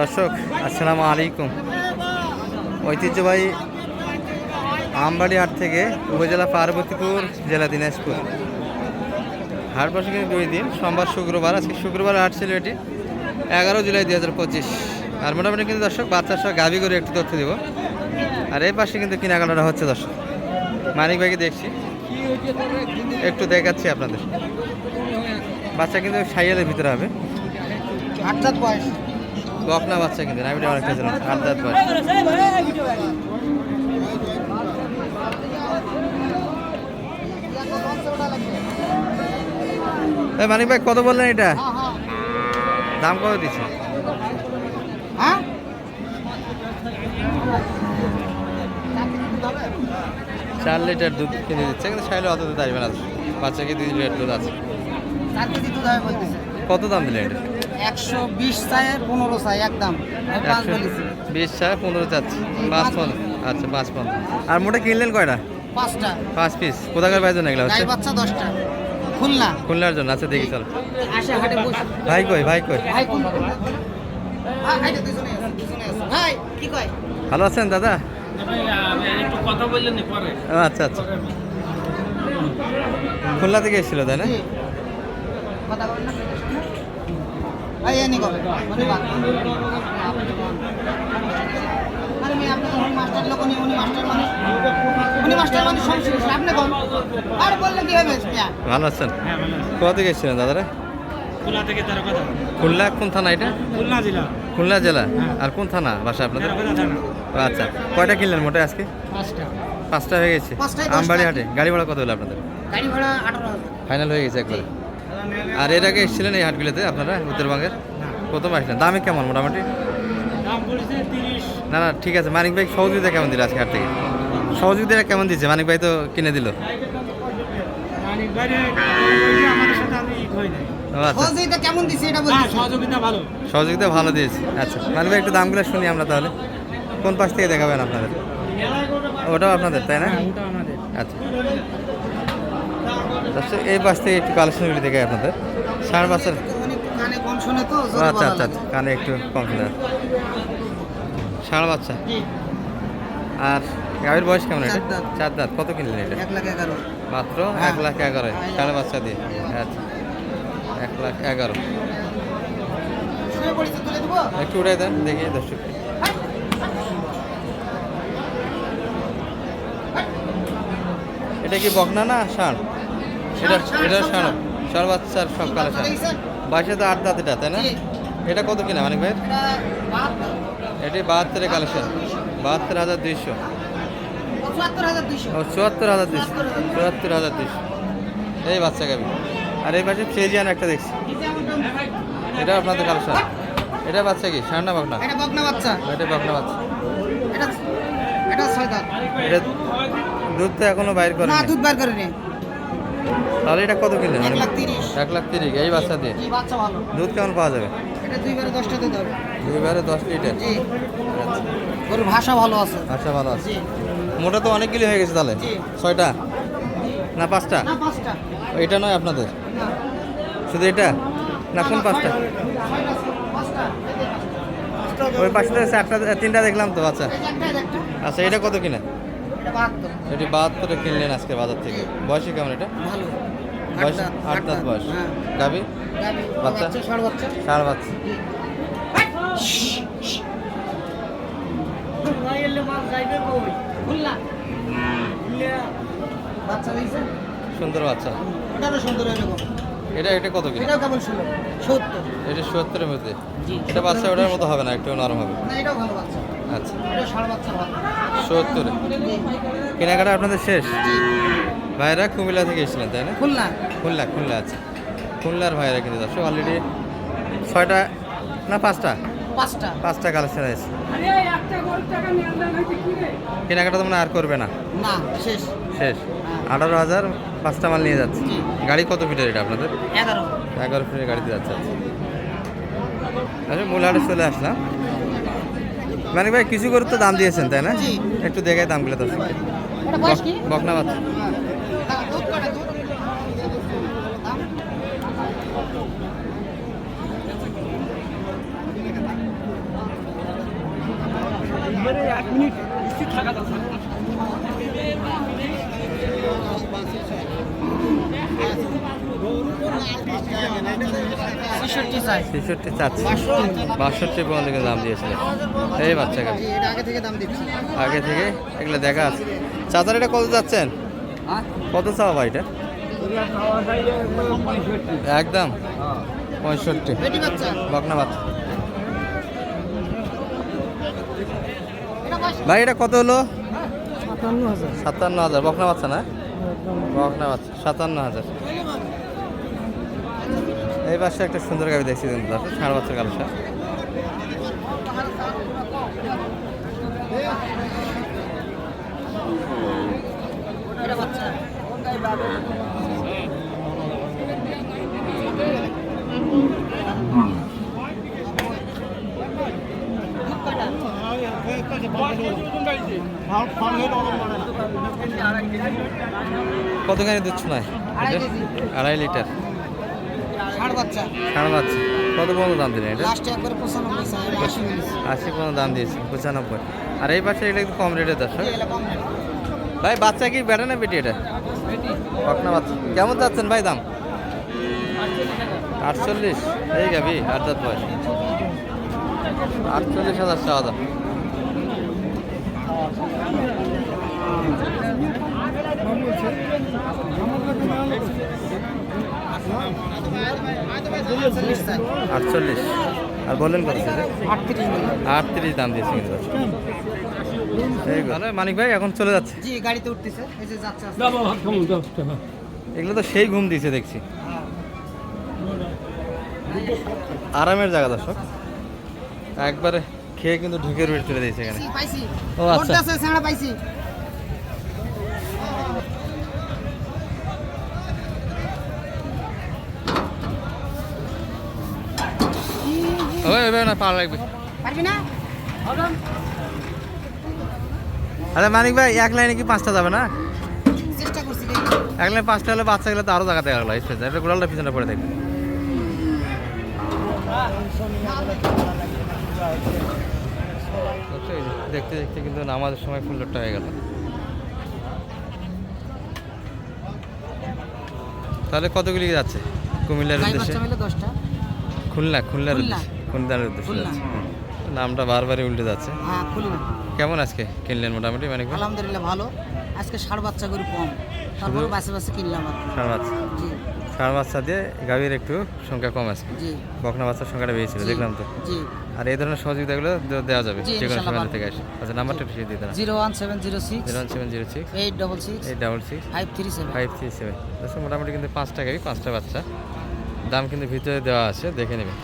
দর্শক, আসসালামু আলাইকুম। ঐতিহ্যবাহী আমবাড়ি হাট থেকে উপজেলা পার্বতীপুর, জেলা দিনাজপুর। হাট বসে দুই দিন, সোমবার, শুক্রবার, আজকে শুক্রবার হাট ছিল এটি, এগারো জুলাই দুই হাজার পঁচিশ। আর মোটামুটি কিন্তু দর্শক, বাচ্চার সহ গাভি করে একটু তথ্য দিব। আর এই পাশে কিন্তু কেনাকাটা হচ্ছে দর্শক। মানিক ভাইকে দেখছি। একটু দেখাচ্ছি আপনাদের। বাচ্চা কিন্তু সাইয়ালের ভিতরে হবে। বয়স। বকনা বাচ্চা কিন্তু নামিটা অনেকটা ছিল আট দাঁত বয়স এই মানিক ভাই কত বললেন এটা? দাম কত দিচ্ছে? হ্যাঁ? চার লিটার দুধ কিনে দিচ্ছে কিন্তু সাইলে অত দুধ আসবে না। বাচ্চাকে দুই লিটার দুধ আছে। কত দাম দিলেন এটা? একশো বিশ চাই পনেরো চাই একদম। একশো বিশ পনেরো চাচ্ছি। পাঁচ পনেরো। আচ্ছা পাঁচ আর মোটা কিনলেন কয়টা? পাঁচটা। পাঁচ পিস। কোথাকার বাইজন এগুলো গাই হচ্ছে বাচ্চা দশটা। খুলনা। খুলনার জন্য। আচ্ছা দেখি চলো। আসে ভাই কই ভাই কই? ভাই কি কয়? ভালো আছেন দাদা? কথা বললেন পরে ও, আচ্ছা আচ্ছা। খুলনা থেকে এসেছিল তাই না কথা বলেন না। মাস্টার লোক উনি উনি মাস্টার মানুষ। উনি মাস্টার মানুষ আপনি কোন আরে বললে কি হবে? ভালো আছেন? হ্যাঁ ভালো কোথা থেকে এসেছিলেন দাদারা? খুলনা থেকে তেরো কথা। খুলনা কোন থানা এটা? খুলনা জেলা। খুলনা জেলা। আর কোন থানা? বাসা আপনাদের? আচ্ছা। কয়টা কিনলেন মোটে আজকে? পাঁচটা। পাঁচটা হয়ে গেছে। আমবাড়ি হাটে। গাড়ি ভাড়া কত হলো আপনাদের? গাড়ি ভাড়া আঠারো ফাইনাল হয়ে গেছে একবারে। আর এর আগে এসেছিলেন এই হাটগুলিতে আপনারা উত্তরবঙ্গের? প্রথম আসলেন। দামে কেমন মোটামুটি? না না ঠিক আছে। মানিক ভাই সহযোগিতা কেমন দিল আজকে হাট থেকে? সহযোগিতা কেমন দিচ্ছে? মানিক ভাই তো কিনে দিল। মানে আচ্ছা। সহযোগিতা কেমন দিছে এটা হ্যাঁ সহযোগিতা ভালো। দিয়েছে। আচ্ছা মানিক ভাই একটু দামগুলো শুনি আমরা তাহলে। কোন পাশ থেকে দেখাবেন আপনাদের? ওটাও আপনাদের তাই না? আচ্ছা। আচ্ছা এই পাশ থেকে একটু কালেকশনগুলি দেখে আপনাদের। ও জোরে আচ্ছা আচ্ছা আচ্ছা কানে একটু কম শোনা ষাট বাচ্চা আর গাভীর বয়স কেমন এটা? চার দাঁত। কত কিনলেন এটা? এক লাখ এগারো। মাত্র হ্যাঁ। এক লাখ এগারো। সাড়ে বাচ্চা দিয়ে? আচ্ছা। এক লাখ এগারো। একটু উঠাই দেন দেখি দর্শক। এটা কি বকনা না ষাঁড়? এটা এটা। ষাঁড় বাচ্চার সব কালো ষাঁড় দেখছেন? বাইশে তো আট দাঁত এটা তাই না? এটা কত কিনা মানিক ভাই? এটা বাহাত্তরের কালেকশন বাহাত্তর হাজার দুইশো। ও চুয়াত্তর হাজার দুইশো। চুয়াত্তর হাজার দুইশো। এই বাচ্চা গাবি। আর এই পাশে ফ্রেজিয়ান একটা দেখছি। এটা আপনাদের কালেকশন এটা বাচ্চা কি? ষাঁড় না বকনা? এটা বাচ্চা। এটা বকনা বাচ্চা। এটা এটা ছয় দাঁত। এটা দুধ তো এখনও বাইর করে না দুধ বার করে নে তাহলে এটা কত কিনলেন এক লাখ তিরিশ। এই বাচ্চা দিয়ে? দুধ কেমন পাওয়া যাবে? দুইবারে দশ লিটার? জি। আচ্ছা। ভাষা ভালো আছে। আচ্ছা ভালো আছে। মোটা তো অনেক অনেকগুলি হয়ে গেছে তাহলে? ছয়টা? না পাঁচটা? এটা নয় আপনাদের? শুধু এটা? না কোন পাঁচটা। ওই পাঁচটা চারটা তিনটা দেখলাম তো আচ্ছা। আচ্ছা এটা কত কিনা এটা বাহাত্তর। কিনলেন আজকে বাজার থেকে। বয়সে কেমন এটা? ভালো। বয়স আট দাঁত বয়স। হ্যাঁ। গাবি? বাচ্চা? ষাঁড় বাচ্চা। সুন্দর বাচ্চা। এটা এটা কত সত্তর। এটা সত্তরের মধ্যে। এটা বাচ্চা ওটার মতো হবে না একটু নরম হবে। না এটাও ভালো বাচ্চা। আচ্ছা। সত্তরে। কেনাকাটা আপনাদের শেষ? ভাইরা কুমিল্লা থেকে এসেছিলেন তাই না? খুলনা। খুলনা খুলনা আছে খুলনার ভাইরা কিন্তু দর্শক অলরেডি ছয়টা না পাঁচটা? পাঁচটা। পাঁচটা কালেকশন আছে কেনাকাটা তো মনে হয় আর করবে না। না শেষ। শেষ। আঠারো হাজার পাঁচটা মাল নিয়ে যাচ্ছে। গাড়ি কত ফিটের এটা আপনাদের? এগারো। এগারো ফিটের গাড়িতে যাচ্ছে আচ্ছা। আচ্ছা মূল হাটে চলে আসলাম। মানে ভাই কিছু করে তো দাম দিয়েছেন তাই না? একটু দেখায় দামগুলো দর্শক। বকনা বাচ্চা এক মিনিট থাকা ছেষট্টি চাই। বাষট্টি পর্যন্ত কিন্তু দাম দিয়েছিলেন এই বাচ্চাকে জি, আগে থেকে দাম দিচ্ছি। আগে থেকে? এগুলো দেখা আছে। চাচার এটা কত যাচ্ছেন? কত চাওয়া ভাই এটা? একদম পঁয়ষট্টি। বেটি বকনা বাচ্চা। ভাই এটা কত হলো? সাতান্ন হাজার। সাতান্ন হাজার। বকনা বাচ্চা না? বকনা বাচ্চা। সাতান্ন হাজার। এই পাশে একটা সুন্দর গাড়ি দেখছি কিন্তু ষাঁড় বাচ্চার কালসা। কত গাড়ি দুধ শোনায়? আড়াই লিটার। ষাট বাচ্চা। বাচ্চা। কত পর্যন্ত দাম দিলেন এটা? লাস্টে একবারে পঁচানব্বই আশি পর্যন্ত দাম দিয়েছে পঁচানব্বই। আর এই পাশে এটা একটু কম রেটের দর্শক। ভাই বাচ্চা কি বেটা না বেটি এটা? বকনা বাচ্চা। কেমন যাচ্ছেন ভাই দাম? আটচল্লিশ। এই গাবি আট দাঁত বয়স আটচল্লিশ হাজার চাওয়া দাম চাই আটচল্লিশ। আর বললেন কত আটত্রিশ দাম দিয়েছে কিন্তু। তাহলে মানিক ভাই এখন চলে যাচ্ছে। জি গাড়িতে উঠতেছে। এই যে যাচ্ছে এগুলো তো সেই ঘুম দিয়েছে দেখছি। আরামের জায়গা দর্শক। একবারে খেয়ে কিন্তু ঢুকে রুটে তুলে দিয়েছে এখানে। ও, আচ্ছা। পাইছি। ওই ওই না পাওয়া লাগবে। পারবি না? আরে মানিক ভাই এক লাইনে কি পাঁচটা যাবে না? চেষ্টা করছি এক লাইনে পাঁচটা হলে বাচ্চা গেলে তো আরও জায়গাতে গেল এটা গোড়ালটা পিছনে পড়ে থাকবে। দেখতে দেখতে কিন্তু নামাজের সময় ফুল লোডটা হয়ে গেল। তাহলে কতগুলি যাচ্ছে কুমিল্লার উদ্দেশ্যে? দশটা। খুলনা খুলনার খুলনার উদ্দেশ্যে নামটা বারবারই উল্টে যাচ্ছে। হ্যাঁ খুলনা। কেমন আজকে কিনলেন মোটামুটি মানে আলহামদুলিল্লাহ ভালো। আজকে ষাট বাচ্চা করে কম। তারপর বাসে বাসে কিনলাম। ষাঁড় বাচ্চা। ষাঁড় বাচ্চা দিয়ে গাভীর একটু সংখ্যা কম আছে বকনা বাচ্চার সংখ্যাটা বেশি ছিল দেখলাম তো। আর এই ধরনের সহযোগিতাগুলো দেওয়া যাবে যে কোনো সময় থেকে আসে। আচ্ছা নাম্বারটা একটু দিয়ে দিতে zero one seven zero six zero one seven zero six eight double six eight double six five three seven. Five three seven. মোটামুটি কিন্তু পাঁচটা গাড়ি পাঁচটা বাচ্চা। দাম কিন্তু ভিতরে দেওয়া আছে দেখে নেবে